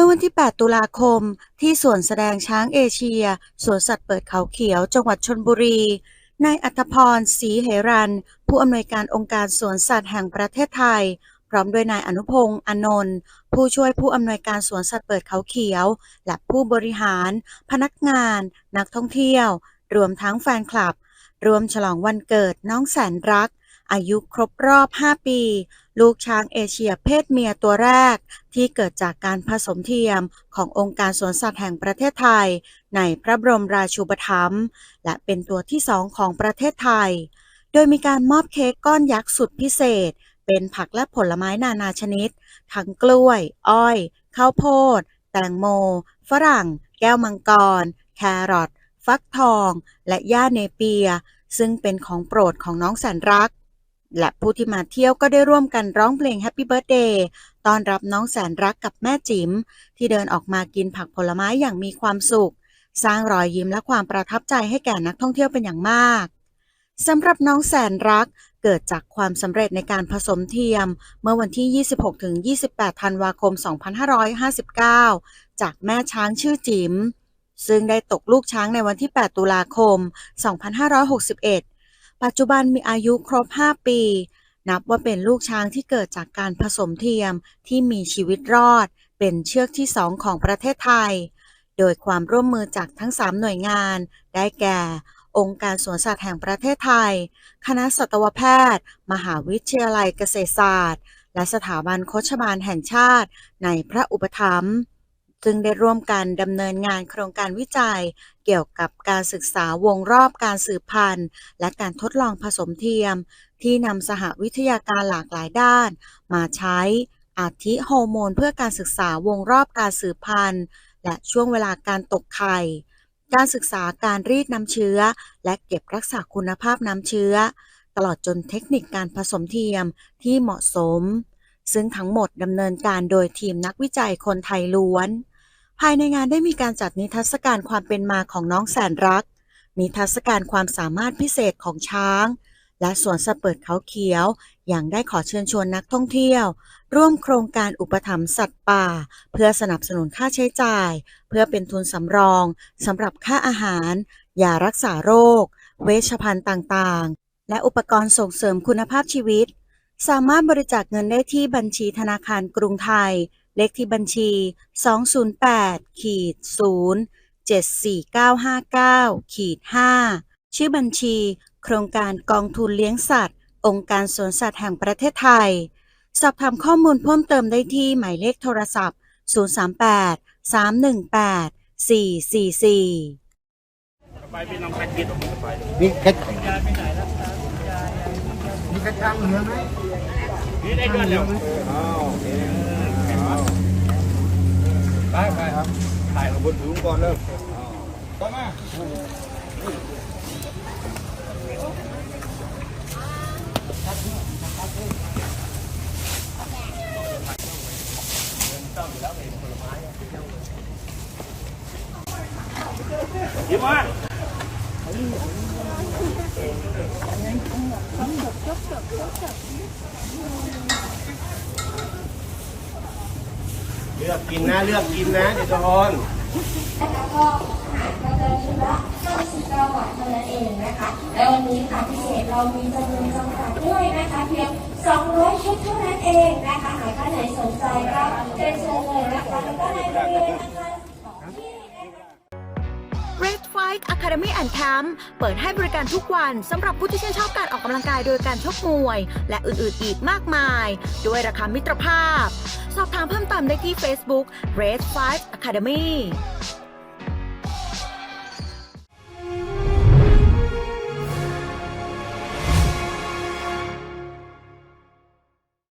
มื่อวันที่ 8 ตุลาคม ที่สวนแสดงช้างเอเชีย สวนสัตว์เปิดเขาเขียว จังหวัดชลบุรี นายอัธพรศรีเหรัน ผู้อำนวยการองค์การสวนสัตว์แห่งประเทศไทย พร้อมด้วยนายอนุพงษ์อนนท์ผู้ช่วยผู้อำนวยการสวนสัตว์เปิดเขาเขียว และผู้บริหาร พนักงาน นักท่องเที่ยว รวมทั้งแฟนคลับ รวมฉลองวันเกิดน้องแสนรัก อายุครบรอบ 5 ปี ลูกช้างเอเชียเพศเมียตัวแรก ที่เกิดจากการผสมเทียมขององค์การสวนสัตว์แห่งประเทศไทย ในพระบรมราชูปถัมภ์และเป็นตัวที่สองของประเทศไทย โดยมีการมอบเค้กก้อนยักษ์สุดพิเศษ เป็นผักและผลไม้นานาชนิด ทั้งกล้วย อ้อย ข้าวโพด แตงโม ฝรั่ง แก้วมังกร แครอทฟักทอง และหญ้าเนเปีย ซึ่งเป็นของโปรดของน้องแสนรัก และผู้ที่มาเที่ยวก็ได้ร่วมกันร้องเพลง Happy Birthday ต้อนรับน้องแสนรักกับแม่จิ๋มที่เดินออกมากินผักผลไม้อย่างมีความสุข สร้างรอยยิ้มและความประทับใจให้แก่นักท่องเที่ยวเป็นอย่างมากสำหรับน้องแสนรักเกิดจากความสำเร็จในการผสมเทียม เมื่อวันที่ 26-28 ธันวาคม 2559 จากแม่ช้างชื่อจิ๋มซึ่งได้ตกลูกช้างในวันที่ 8 ตุลาคม 2561 ปัจจุบันมีอายุครบ 5 ปี นับว่าเป็นลูกช้างที่เกิดจากการผสมเทียมที่มีชีวิตรอด เป็นเชือกที่สองของประเทศไทย โดยความร่วมมือจากทั้ง 3 หน่วยงาน ได้แก่ องค์การสวนสัตว์แห่งประเทศไทย คณะสัตวแพทย์ มหาวิทยาลัยเกษตรศาสตร์ และสถาบันโคชบาลแห่งชาติ ในพระอุปถัมภ์ ซึ่งได้ร่วมกันดำเนินงานโครงการวิจัย เกี่ยวกับการศึกษาวงรอบการสืบพันธุ์ และการทดลองผสมเทียม ที่นำสหวิทยาการหลากหลายด้าน มาใช้ อาทิฮอร์โมนเพื่อการศึกษาวงรอบการสืบพันธุ์ และช่วงเวลาการตกไข่การศึกษาการรีดน้ำเชื้อ และเก็บรักษาคุณภาพน้ำเชื้อ ตลอดจนเทคนิคการผสมเทียมที่เหมาะสม ซึ่งทั้งหมดดำเนินการโดยทีมนักวิจัยคนไทยล้วน ภายในงานได้มีการจัดนิทรรศการความเป็นมาของน้องแสนรัก นิทรรศการความสามารถพิเศษของช้าง และสวนสัตว์เปิดเขาเขียว อย่างได้ขอเชิญชวนนักท่องเที่ยว ร่วมโครงการอุปถัมภ์สัตว์ป่า เพื่อสนับสนุนค่าใช้จ่าย เพื่อเป็นทุนสำรองสำหรับค่าอาหารยารักษาโรค เวชภัณฑ์ต่างๆ และอุปกรณ์ส่งเสริมคุณภาพชีวิต สามารถบริจาคเงินได้ที่บัญชีธนาคารกรุงไทย เลขที่บัญชี 208ขีด0 74959ขีด5ชื่อบัญชี โครงการกองทุนเลี้ยงสัตว์ องค์การสวนสัตว์แห่งประเทศไทย สอบถามข้อมูลเพิ่มเติมได้ที่หมายเลขโทรศัพท์ 038 318 444ไปพี่น้องไปกินออกมาไปนี่กระนี่กระชังเหลือไหมนี่ได้เงินแล้วอ้าวโอเค ไปไปครับ ถ่ายเอาบนถุงก่อนเริ่มต่อมายิ้มมาเลือกกินนะ เลือกกินนะเดี๋ยวจะฮอน นะคะก็เราจะชุดละ99บาทเท่านั้นเองนะคะ และวันนี้ค่ะพิเศษเรามีจำนวนจำกัดด้วยนะคะเพียง 200 ชุดเท่านั้นเองนะคะหากท่านไหนสนใจก็เชิญเชิญเลยนะคะแล้วก็ในบริเวณ Bike Academy and Camp เปิดให้บริการทุกวันสำหรับผู้ที่ชื่นชอบการออกกำลังกายโดยการชกมวย และอื่นๆอีกมากมาย ด้วยราคามิตรภาพ สอบถามเพิ่มเติมได้ที่ Facebook Red Fight Academy